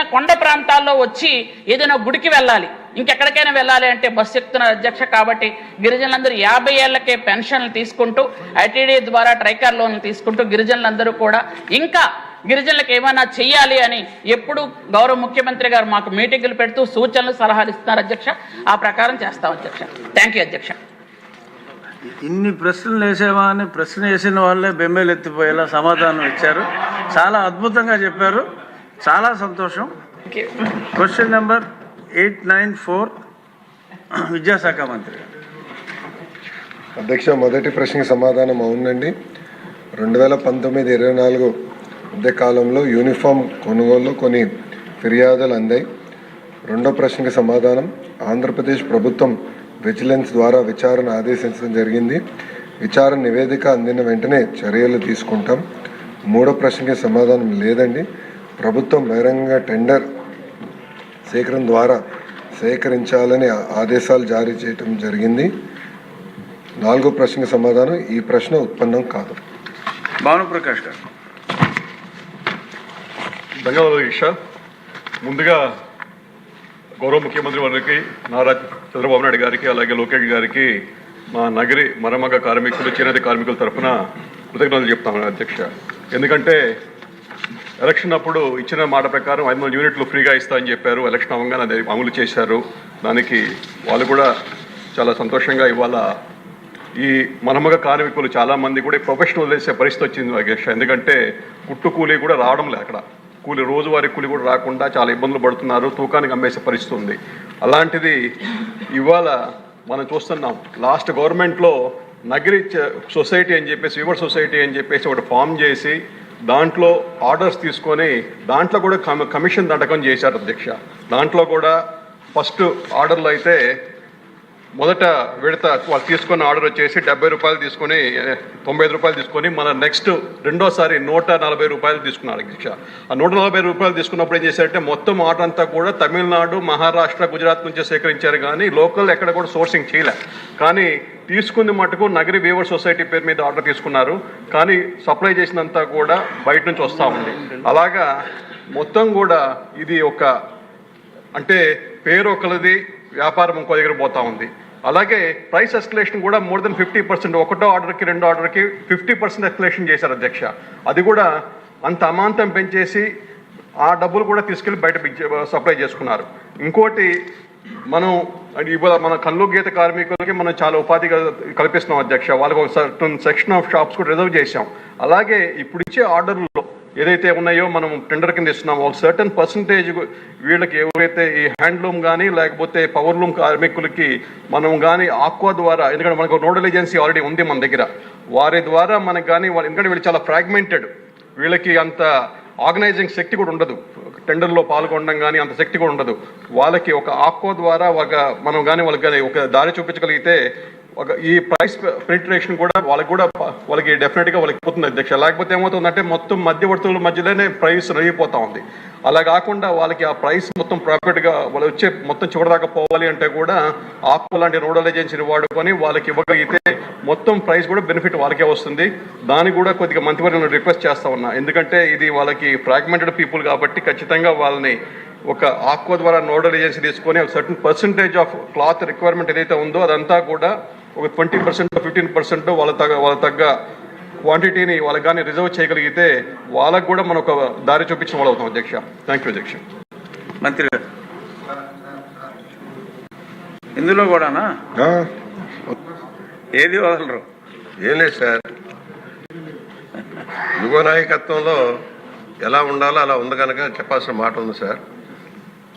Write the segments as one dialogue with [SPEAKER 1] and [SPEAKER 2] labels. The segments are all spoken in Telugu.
[SPEAKER 1] ఏదైనా కొండ ప్రాంతాల్లో వచ్చి ఏదైనా గుడికి వెళ్ళాలి. ఇంకెక్కడికైనా వెళ్ళాలి అంటే బస్సు ఎక్కుతున్నారు అధ్యక్ష కాబట్టి గిరిజనులందరూ యాభై ఏళ్ళకే పెన్షన్లు తీసుకుంటూ ఐటీడీ ద్వారా ట్రైకర్ లోన్లు తీసుకుంటూ గిరిజనులందరూ కూడా ఇంకా గిరిజనులకు ఏమైనా చెయ్యాలి అని ఎప్పుడు గౌరవ ముఖ్యమంత్రి గారు మాకు మీటింగులు పెడుతూ సూచనలు సలహాలు ఇస్తున్నారు అధ్యక్ష. ఆ ప్రకారం చేస్తాం అధ్యక్ష. థ్యాంక్ యూ అధ్యక్ష.
[SPEAKER 2] ఇన్ని ప్రశ్నలు వేసేవా అని ప్రశ్న వేసిన వాళ్ళే బెంబేలు ఎత్తిపోయేలా సమాధానం ఇచ్చారు. చాలా అద్భుతంగా చెప్పారు. చాలా సంతోషం. Question number eight nine four విద్యాశాఖ మంత్రి.
[SPEAKER 3] అధ్యక్ష మొదటి ప్రశ్నకి సమాధానం అవునండి. రెండు వేల పంతొమ్మిది ఇరవై నాలుగు మధ్య కాలంలో యూనిఫామ్ కొనుగోలు కొన్ని ఫిర్యాదులు అందాయి. రెండో ప్రశ్నకి సమాధానం ఆంధ్రప్రదేశ్ ప్రభుత్వం విజిలెన్స్ ద్వారా విచారణ ఆదేశించడం జరిగింది. విచారణ నివేదిక అందిన వెంటనే చర్యలు తీసుకుంటాం. మూడో ప్రశ్నకి సమాధానం లేదండి. ప్రభుత్వం బహిరంగ టెండర్ సేకరణ ద్వారా సేకరించాలని ఆదేశాలు జారీ చేయటం జరిగింది. నాలుగో ప్రశ్నకి సమాధానం ఈ ప్రశ్న ఉత్పన్నం కాదు.
[SPEAKER 2] భానుప్రకాష్ గారు.
[SPEAKER 4] ధన్యవాదాలు ఈషా. ముందుగా గౌరవ ముఖ్యమంత్రి వారికి నారా చంద్రబాబు నాయుడు గారికి అలాగే లోకేష్ గారికి మా నగరి మరమగ కార్మికులు చేనేత కార్మికుల తరఫున కృతజ్ఞతలు చెప్తాను అధ్యక్ష. ఎందుకంటే ఎలక్షన్ అప్పుడు ఇచ్చిన మాట ప్రకారం ఐదు వందల యూనిట్లు ఫ్రీగా ఇస్తా అని చెప్పారు. ఎలక్షన్ అవ్వగానే అది అమలు చేశారు. దానికి వాళ్ళు కూడా చాలా సంతోషంగా ఇవాళ ఈ మనమగ కార్మికులు చాలామంది కూడా ప్రొఫెషనల్ వదిలేసే పరిస్థితి వచ్చింది అధ్యక్ష ఎందుకంటే కుట్టు కూలీ కూడా రావడం లేదు అక్కడ. కూలి రోజువారీ కూలి కూడా రాకుండా చాలా ఇబ్బందులు పడుతున్నారు. తూకానికి అమ్మేసే పరిస్థితి ఉంది. అలాంటిది ఇవాళ మనం చూస్తున్నాం. లాస్ట్ గవర్నమెంట్లో నగరి సొసైటీ అని చెప్పేసి యువర్ సొసైటీ అని చెప్పేసి ఒకటి ఫామ్ చేసి దాంట్లో ఆర్డర్స్ తీసుకొని దాంట్లో కూడా కమ- కమిషన్ దండకం చేశారు అధ్యక్ష. దాంట్లో కూడా ఫస్ట్ ఆర్డర్లో అయితే మొదట విడత వాళ్ళు తీసుకున్న ఆర్డర్ వచ్చేసి డెబ్బై రూపాయలు తీసుకొని తొంభై ఐదు రూపాయలు తీసుకొని మన నెక్స్ట్ రెండోసారి నూట నలభై రూపాయలు తీసుకున్నారు దీక్ష. ఆ నూట నలభై రూపాయలు తీసుకున్నప్పుడు ఏం చేశారంటే మొత్తం ఆర్డర్ అంతా కూడా తమిళనాడు మహారాష్ట్ర గుజరాత్ నుంచి సేకరించారు కానీ లోకల్ ఎక్కడ కూడా సోర్సింగ్ చేయలే. కానీ తీసుకుంది మటుకు నగరి వీవర్ సొసైటీ పేరు మీద ఆర్డర్ తీసుకున్నారు. కానీ సప్లై చేసినంతా కూడా బయట నుంచి వస్తూ ఉంది. అలాగా మొత్తం కూడా ఇది ఒక అంటే పేరు ఒకరిది వ్యాపారం ఇంకో దగ్గర పోతా ఉంది. అలాగే ప్రైస్ ఎస్కలేషన్ కూడా మోర్ దెన్ ఫిఫ్టీ పర్సెంట్ ఒకటో ఆర్డర్కి రెండో ఆర్డర్కి ఫిఫ్టీ పర్సెంట్ ఎస్కలేషన్ చేశారు అధ్యక్ష. అది కూడా అంత అమాంతం పెంచేసి ఆ డబ్బులు కూడా తీసుకెళ్ళి బయట సప్లై చేసుకున్నారు. ఇంకోటి మనం ఇవాళ మన కళ్ళు గీత కార్మికులకి మనం చాలా ఉపాధి కల్- కల్పిస్తున్నాం అధ్యక్ష. వాళ్ళకి ఒక సర్టన్ సెక్షన్ ఆఫ్ షాప్స్ కూడా రిజర్వ్ చేశాం. అలాగే ఇప్పుడు ఇచ్చే ఆర్డర్లో ఏదైతే ఉన్నాయో మనం టెండర్ కింద ఇస్తున్నామో ఒక సర్టన్ పర్సంటేజ్ వీళ్ళకి ఎవరైతే ఈ హ్యాండ్లూమ్ కానీ లేకపోతే పవర్లూమ్ కార్మికులకి మనం కానీ ఆక్వా ద్వారా ఎందుకంటే మనకు నోడల్ ఏజెన్సీ ఆల్రెడీ ఉంది మన దగ్గర. వారి ద్వారా మనకు కానీ వాళ్ళు ఎందుకంటే వీళ్ళు చాలా ఫ్రాగ్మెంటెడ్ వీళ్ళకి అంత ఆర్గనైజింగ్ శక్తి కూడా ఉండదు. టెండర్లో పాల్గొనడం కానీ అంత శక్తి కూడా ఉండదు. వాళ్ళకి ఒక ఆక్వా ద్వారా ఒక మనం కానీ వాళ్ళకి కానీ ఒక దారి చూపించగలిగితే ఒక ఈ ప్రైస్ పెనిట్రేషన్ కూడా వాళ్ళకి కూడా వాళ్ళకి డెఫినెట్గా వాళ్ళకి పోతుంది అధ్యక్ష. లేకపోతే ఏమవుతుందంటే మొత్తం మధ్యవర్తుల మధ్యలోనే ప్రైస్ రగిపోతా ఉంది. అలా కాకుండా వాళ్ళకి ఆ ప్రైస్ మొత్తం ప్రాఫిట్గా వాళ్ళు వచ్చే మొత్తం చివరిదాకా పోవాలి అంటే కూడా ఆపు లాంటి నోడల్ ఏజెన్సీని వాడుకొని వాళ్ళకి ఇవ్వగలిగితే మొత్తం ప్రైస్ కూడా బెనిఫిట్ వాళ్ళకే వస్తుంది. దాన్ని కూడా కొద్దిగా మంత్రివర్గం రిక్వెస్ట్ చేస్తా ఉన్నా. ఎందుకంటే ఇది వాళ్ళకి ఫ్రాగ్మెంటెడ్ పీపుల్ కాబట్టి ఖచ్చితంగా వాళ్ళని ఒక ఆక్వా ద్వారా నోడల్ ఏజెన్సీ తీసుకొని ఒక certain percentage of cloth requirement ఏదైతే ఉందో అదంతా కూడా ఒక ట్వంటీ పర్సెంట్ ఫిఫ్టీన్ పర్సెంట్ వాళ్ళ తగ్గ వాళ్ళ తగ్గ క్వాంటిటీని వాళ్ళకి కానీ రిజర్వ్ చేయగలిగితే వాళ్ళకు కూడా మనం ఒక దారి చూపించిన వాళ్ళు అవుతాం అధ్యక్ష. థ్యాంక్ యూ అధ్యక్ష.
[SPEAKER 2] మంత్రి గారు. ఇందులో కూడానా?
[SPEAKER 3] ఆ,
[SPEAKER 2] ఏది వదలరు?
[SPEAKER 5] ఏం లేదు సార్. యువ నాయకత్వంలో ఎలా ఉండాలో అలా ఉంది కనుక చెప్పాల్సిన మాట ఉంది సార్.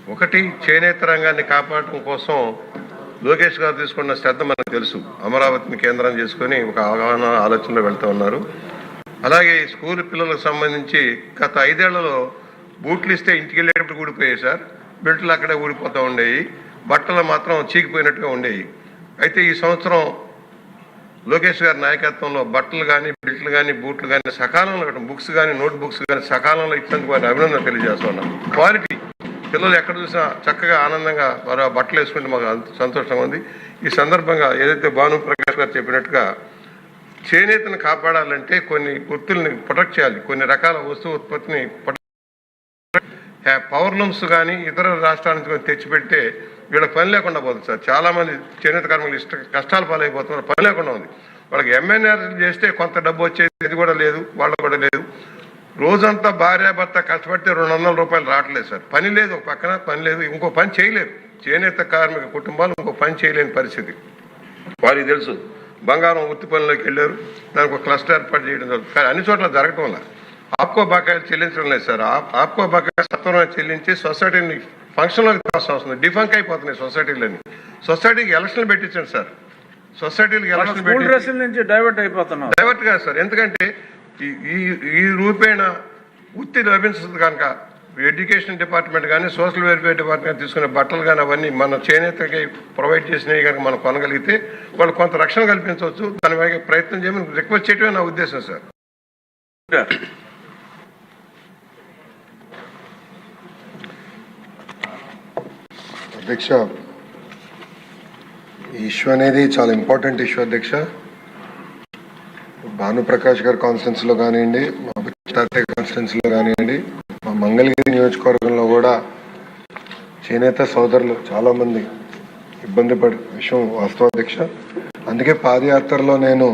[SPEAKER 5] ఒకటి చేనేత రంగాన్ని కాపాడటం కోసం లోకేష్ గారు తీసుకున్న శ్రద్ధ మనకు తెలుసు. అమరావతిని కేంద్రం చేసుకొని ఒక అవగాహన ఆలోచనలో వెళ్తూ ఉన్నారు. అలాగే ఈ స్కూల్ పిల్లలకు సంబంధించి గత ఐదేళ్ళలో బూట్లు ఇస్తే ఇంటికి వెళ్ళేటప్పుడు ఊడిపోయాయి సార్. బెల్ట్లు అక్కడే ఊడిపోతూ ఉండేవి బట్టలు మాత్రం చీకిపోయినట్టుగా ఉండేవి అయితే ఈ సంవత్సరం లోకేష్ గారి నాయకత్వంలో బట్టలు కానీ బెల్ట్లు కానీ బూట్లు కానీ సకాలంలో బుక్స్ కానీ నోట్ బుక్స్ కానీ సకాలంలో ఇచ్చినందుకు వారిని అభినందన తెలియజేస్తున్నాం క్వాలిటీ పిల్లలు ఎక్కడ చూసినా చక్కగా ఆనందంగా వారు బట్టలు వేసుకుంటే మాకు అంత సంతోషంగా ఉంది. ఈ సందర్భంగా ఏదైతే భాను ప్రకాష్ గారు చెప్పినట్టుగా చేనేతను కాపాడాలంటే కొన్ని గుర్తుల్ని ప్రొటెక్ట్ చేయాలి. కొన్ని రకాల వస్తువు ఉత్పత్తిని ప్రొటెక్ట్ పవర్లూమ్స్ కానీ ఇతర రాష్ట్రాల నుంచి కానీ తెచ్చిపెడితే వీళ్ళకి పని లేకుండా పోతుంది సార్. చాలామంది చేనేత కార్మికులు ఇష్ట కష్టాలు పాలైపోతున్నారు. పని లేకుండా ఉంది. వాళ్ళకి ఎంఎన్ఆర్ చేస్తే కొంత డబ్బు వచ్చేది ఇది కూడా లేదు వాళ్ళకు కూడా లేదు. రోజంతా భార్య భర్త కష్టపడితే రెండు వందల రూపాయలు రావట్లేదు సార్. పని లేదు ఒక పక్కన పని లేదు ఇంకో పని చేయలేరు. చేనేత కార్మిక కుటుంబాలు ఇంకో పని చేయలేని పరిస్థితి. వారికి తెలుసు బంగారం ఉత్తి పనిలోకి వెళ్ళారు దానికి ఒక క్లస్టర్ ఏర్పాటు చేయడం జరుగుతుంది. కానీ అన్ని చోట్ల జరగటం వల్ల ఆప్కో బకాయిలు చెల్లించడం లేదు సార్. ఆప్- ఆప్కో బకాయిలు సత్వరమే చెల్లించి సొసైటీని ఫంక్షన్లోకి తీసుకోవాల్సి వస్తుంది డిఫంక్ అయిపోతున్నాయి సొసైటీలని సొసైటీకి ఎలక్షన్లు పెట్టించండి సార్. సొసైటీలకు ఎలక్షన్
[SPEAKER 2] డైవర్ట్ అయిపోతున్నాం.
[SPEAKER 5] డైవర్ట్ కాదు సార్. ఎందుకంటే ఈ- ఈ ఈ రూపేణ వృత్తి లభించదు కనుక ఎడ్యుకేషన్ డిపార్ట్మెంట్ కానీ సోషల్ వెల్ఫేర్ డిపార్ట్మెంట్ తీసుకునే బట్టలు కానీ అవన్నీ మన చేనేతకి ప్రొవైడ్ చేసినవి కనుక మనం కొనగలిగితే వాళ్ళు కొంత రక్షణ కల్పించవచ్చు. దాని ప్రయత్నం చేయమని రిక్వెస్ట్ చేయడమే నా ఉద్దేశం సార్.
[SPEAKER 3] అధ్యక్ష ఈ ఇష్యూ అనేది చాలా ఇంపార్టెంట్ ఇష్యూ అధ్యక్ష. భానుప్రకాష్ గారి కాన్స్టిట్యున్సీలో కానివ్వండి మా తాతయ్య కాన్స్టిట్యున్సీలో కానివ్వండి మా మంగళగిరి నియోజకవర్గంలో కూడా చేనేత సోదరులు చాలామంది ఇబ్బంది పడి విషయం వాస్తవాధ్యక్ష అందుకే పాదయాత్రలో నేను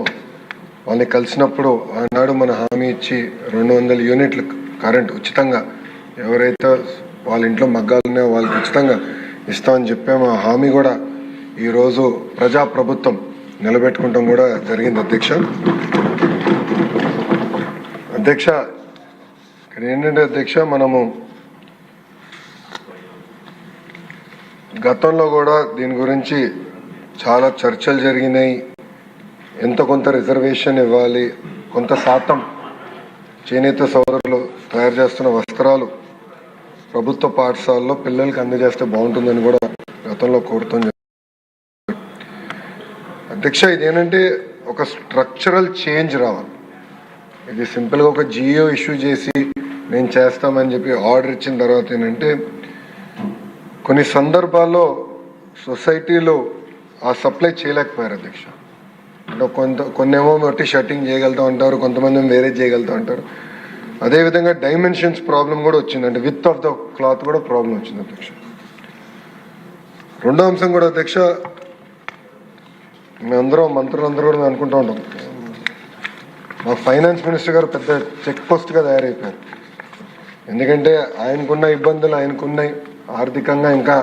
[SPEAKER 3] వాళ్ళని కలిసినప్పుడు ఆనాడు మన హామీ ఇచ్చి రెండు వందల యూనిట్లు కరెంట్ ఉచితంగా ఎవరైతే వాళ్ళ ఇంట్లో మగ్గాలు ఉన్నాయో వాళ్ళకి ఉచితంగా ఇస్తామని చెప్పాము ఆ హామీ కూడా ఈరోజు ప్రజా ప్రభుత్వం నిలబెట్టుకుంటాం కూడా జరిగింది అధ్యక్ష. అధ్యక్ష ఇక్కడ ఏంటంటే అధ్యక్ష మనము గతంలో కూడా దీని గురించి చాలా చర్చలు జరిగినాయి. ఎంత కొంత రిజర్వేషన్ ఇవ్వాలి కొంత శాతం చేనేత సోదరులు తయారు చేస్తున్న వస్త్రాలు ప్రభుత్వ పాఠశాలలో పిల్లలకి అందజేస్తే బాగుంటుందని కూడా గతంలో కోరుతాం అధ్యక్ష ఇదేంటంటే ఒక స్ట్రక్చరల్ చేంజ్ రావాలి. ఇది సింపుల్గా ఒక జియో ఇష్యూ చేసి నేను చేస్తామని చెప్పి ఆర్డర్ ఇచ్చిన తర్వాత ఏంటంటే కొన్ని సందర్భాల్లో సొసైటీలో ఆ సప్లై చేయలేకపోయారు అధ్యక్ష. అంటే కొంత కొన్నేమో మట్టి షర్టింగ్ చేయగలుగుతూ ఉంటారు కొంతమంది వేరే చేయగలుగుతూ ఉంటారు. అదేవిధంగా డైమెన్షన్స్ ప్రాబ్లం కూడా వచ్చింది. అంటే విత్ ఆఫ్ ద క్లాత్ కూడా ప్రాబ్లం వచ్చింది అధ్యక్ష. రెండో అంశం కూడా అధ్యక్ష మేమందరం మంత్రులందరూ కూడా మేము అనుకుంటూ ఉంటాం. మా ఫైనాన్స్ మినిస్టర్ గారు పెద్ద చెక్ పోస్ట్గా తయారైపోయారు. ఎందుకంటే ఆయనకున్న ఇబ్బందులు ఆయనకున్నాయి. ఆర్థికంగా ఇంకా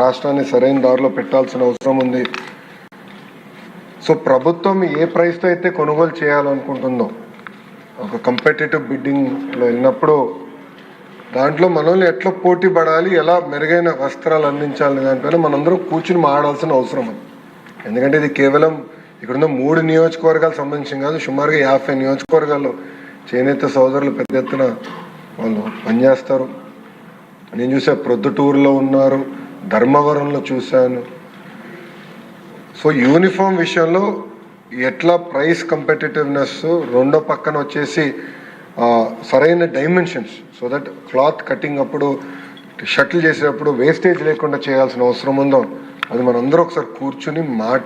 [SPEAKER 3] రాష్ట్రాన్ని సరైన దారిలో పెట్టాల్సిన అవసరం ఉంది. సో ప్రభుత్వం ఏ ప్రైస్తో అయితే కొనుగోలు చేయాలనుకుంటుందో ఒక కంపెటేటివ్ బిడ్డింగ్లో వెళ్ళినప్పుడు దాంట్లో మనల్ని ఎట్లా పోటీ పడాలి ఎలా మెరుగైన వస్త్రాలు అందించాలి దానిపైన మనందరం కూర్చుని మాడాల్సిన అవసరం ఉంది. ఎందుకంటే ఇది కేవలం ఇక్కడున్న మూడు నియోజకవర్గాలకు సంబంధించిన కాదు సుమారుగా యాభై నియోజకవర్గాల్లో చేనేత సోదరులు పెద్ద ఎత్తున వాళ్ళు పనిచేస్తారు. నేను చూసా ప్రొద్దుటూరులో ఉన్నారు ధర్మవరంలో చూశాను. సో యూనిఫామ్ విషయంలో ఎట్లా ప్రైస్ కంపెటిటివ్నెస్ రెండో పక్కన వచ్చేసి సరైన dimensions so that cloth cutting అప్పుడు షటిల్ చేసేటప్పుడు వేస్టేజ్ లేకుండా చేయాల్సిన అవసరం ఉందో అది మనందరూ ఒకసారి కూర్చుని మాట